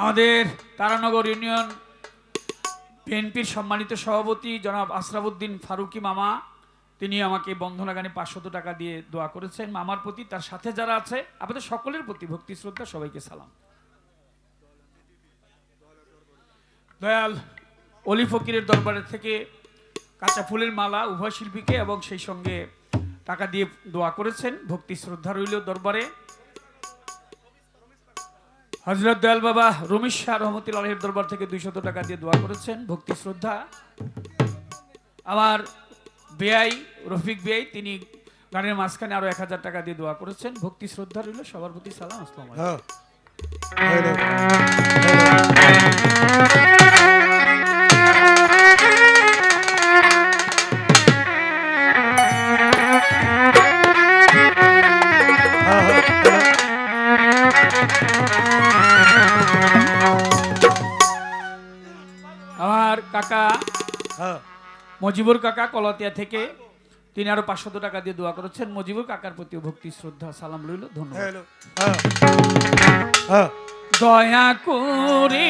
আমাদের তারানগর ইউনিয়ন বিএনপির সম্মানিত সভাপতি জনাব আশরাফুদ্দিন ফারুকি মামা। তিনি আমাকে বন্ধনা গানে পাঁচশত টাকা দিয়ে দোয়া করেছেন। মামার প্রতি, তার সাথে যারা আছে, আপনাদের সকলের প্রতি ভক্তি, শ্রদ্ধা, সবাইকে সালাম। দয়াল অলি ফকিরের দরবারের থেকে কাঁচা ফুলের মালা উভয় শিল্পীকে এবং সেই সঙ্গে টাকা দিয়ে দোয়া করেছেন। ভক্তি, শ্রদ্ধা রইল দরবারে। হজরত দয়াল বাবা রমেশ শাহ রহমতুল আলহের দরবার থেকে দুইশত টাকা দিয়ে দোয়া করেছেন। ভক্তি, শ্রদ্ধা। আমার বেআই, রফিক বেআই, তিনি গানের মাঝখানে আরও এক হাজার টাকা দিয়ে দোয়া করেছেন। ভক্তি, শ্রদ্ধা রইল। সবার প্রতি সালাম, আসসালাম আমার কাকা হ্যাঁ। মজিবুর কাকা কলতিয়া থেকে তিনি আরও পাঁচশত টাকা দিয়ে দোয়া করেছেন। মজিবুর কাকার প্রতি ভক্তি শ্রদ্ধা সালাম রইল ধন্যবাদ। হ্যাঁ হ্যাঁ। দয়া করে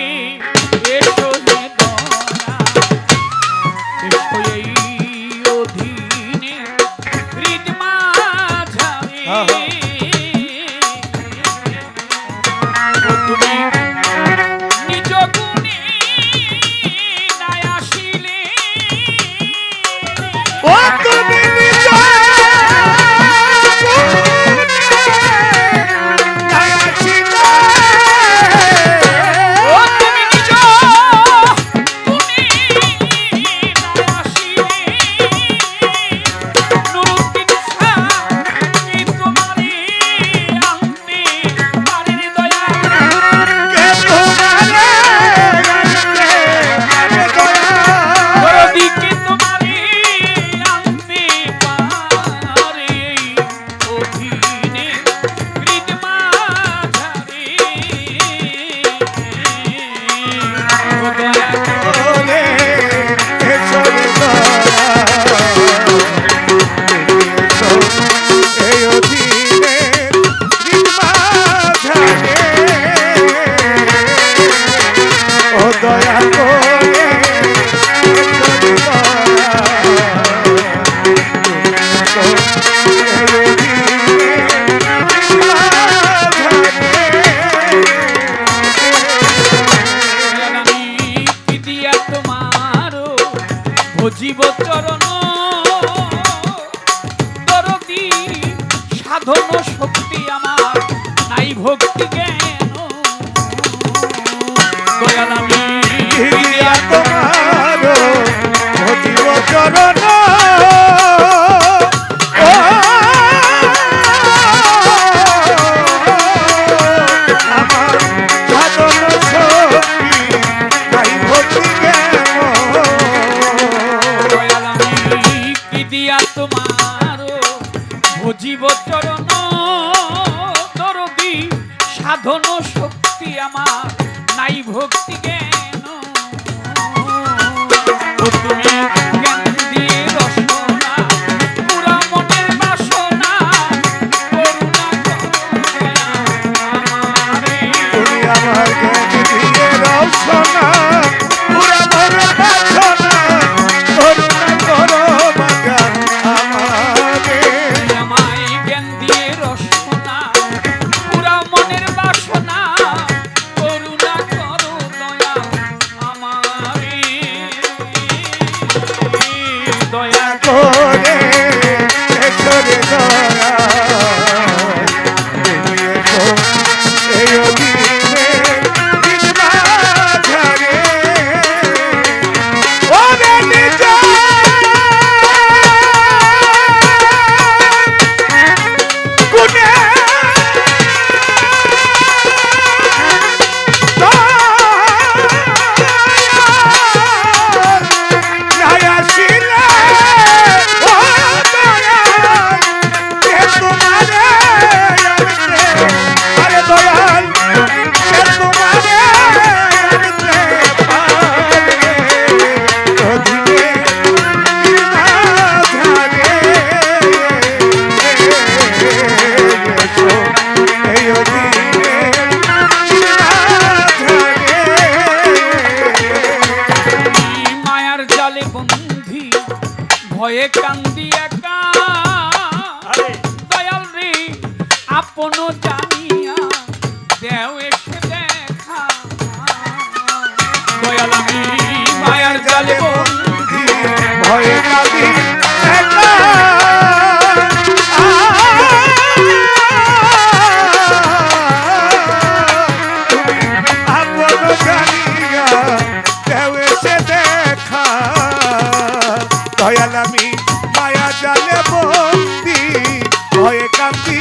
ভজিব চরণ। সাধন শক্তি আমার নাই ভক্তি নাই ভক্তি জ্ঞান হয়ে কাঁদি দয়াল আমি মায়া জালে বন্দি হয়ে কান্দি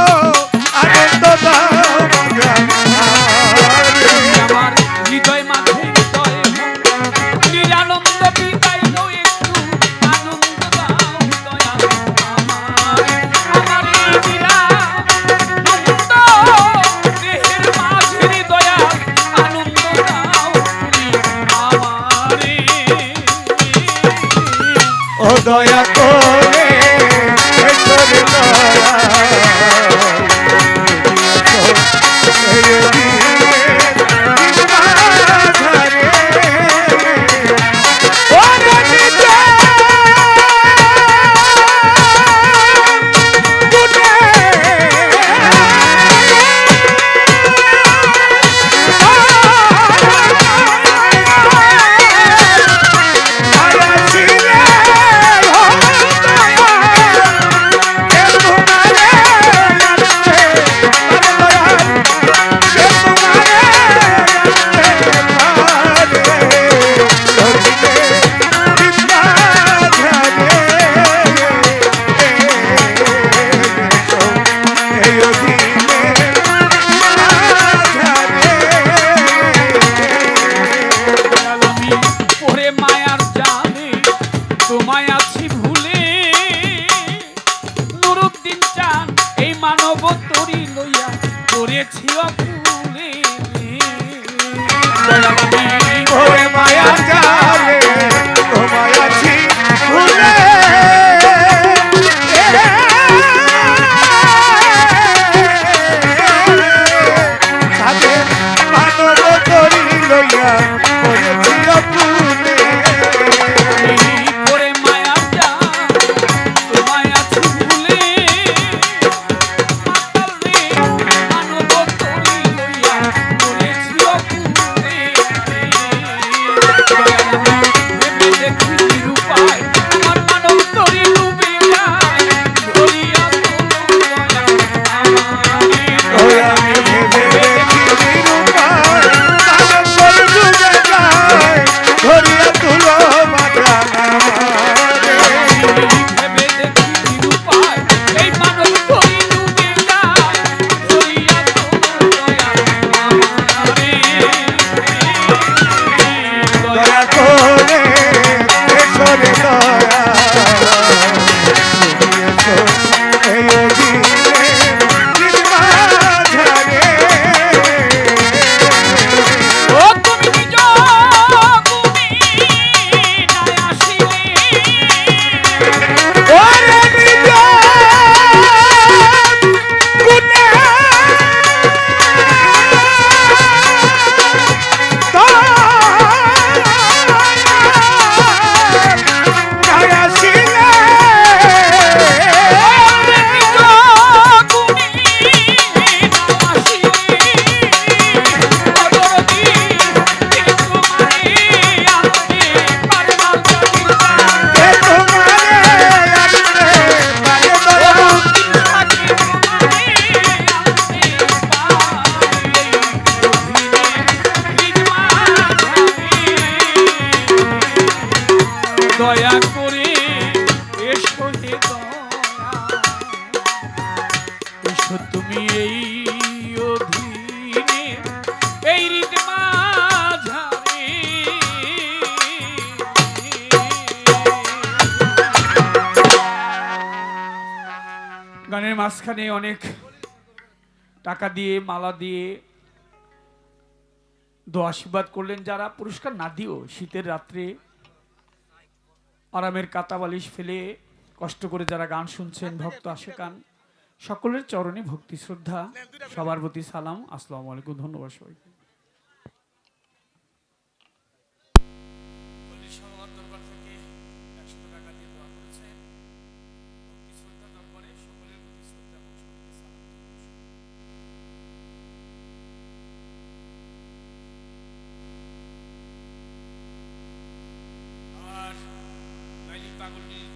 মাঝখানে অনেক টাকা দিয়ে, মালা দিয়ে দোয়া আশীর্বাদ করলেন যারা। পুরস্কার না দিও শীতের রাত্রে আরামের কাতা বালিশ ফেলে কষ্ট করে যারা গান শুনছেন, ভক্ত আশেকান সকলের চরণে ভক্তি, শ্রদ্ধা, সবার প্রতি সালাম। আসসালামু আলাইকুম, ধন্যবাদ সবাইকে। would be